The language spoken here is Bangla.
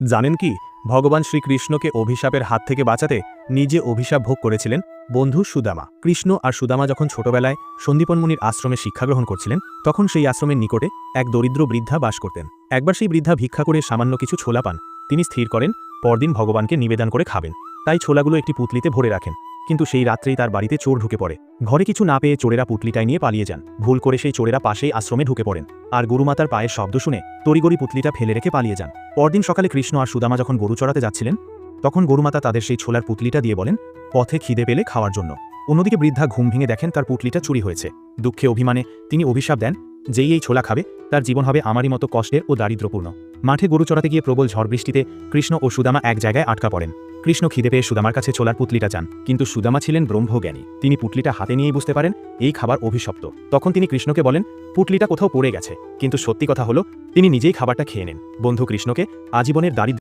জানেন কি, ভগবান শ্রীকৃষ্ণকে অভিশাপের হাত থেকে বাঁচাতে নিজে অভিশাপ ভোগ করেছিলেন বন্ধু সুদামা। কৃষ্ণ আর সুদামা যখন ছোটবেলায় সন্দীপনমণির আশ্রমে শিক্ষা গ্রহণ করছিলেন, তখন সেই আশ্রমের নিকটে এক দরিদ্র বৃদ্ধা বাস করতেন। একবার সেই বৃদ্ধা ভিক্ষা করে সামান্য কিছু ছোলা পান। তিনি স্থির করেন, পরদিন ভগবানকে নিবেদন করে খাবেন। তাই ছোলাগুলো একটি পুতলিতে ভরে রাখেন। কিন্তু সেই রাত্রেই তার বাড়িতে চোর ঢুকে পড়ে। ঘরে কিছু না পেয়ে চোরেরা পুতলিটাই নিয়ে পালিয়ে যান। ভুল করে সেই চোরেরা পাশেই আশ্রমে ঢুকে পড়েন। আর গুরুমাতার পায়ের শব্দ শুনে তড়িগড়ি পুতলিটা ফেলে রেখে পালিয়ে যান। পরদিন সকালে কৃষ্ণ আর সুদামা যখন গরু চড়াতে যাচ্ছিলেন, তখন গরুমাতা তাদের সেই ছোলার পুতলিটা দিয়ে বলেন, পথে খিদে পেলে খাওয়ার জন্য। অন্যদিকে বৃদ্ধা ঘুম ভেঙে দেখেন তার পুতলিটা চুরি হয়েছে। দুঃখে অভিমানে তিনি অভিশাপ দেন, যেই এই ছোলা খাবে, তার জীবন হবে আমারই মতো কষ্টের ও দারিদ্র্যপূর্ণ। মাঠে গরু চড়াতে গিয়ে প্রবল ঝড় বৃষ্টিতে কৃষ্ণ ও সুদামা এক জায়গায় আটকা পড়েন। কৃষ্ণ খিদে পেয়ে সুদামার কাছে ছোলার পুতলিটা চান, কিন্তু সুদামা ছিলেন ব্রহ্মজ্ঞানী। তিনি পুটলিটা হাতে নিয়েই বুঝতে পারেন, এই খাবার অভিশপ্ত। তখন তিনি কৃষ্ণকে বলেন পুটলিটা কোথাও পড়ে গেছে। কিন্তু সত্যি কথা হলো, তিনি নিজেই খাবারটা খেয়ে নেন। বন্ধু কৃষ্ণকে আজীবনের দারিদ্র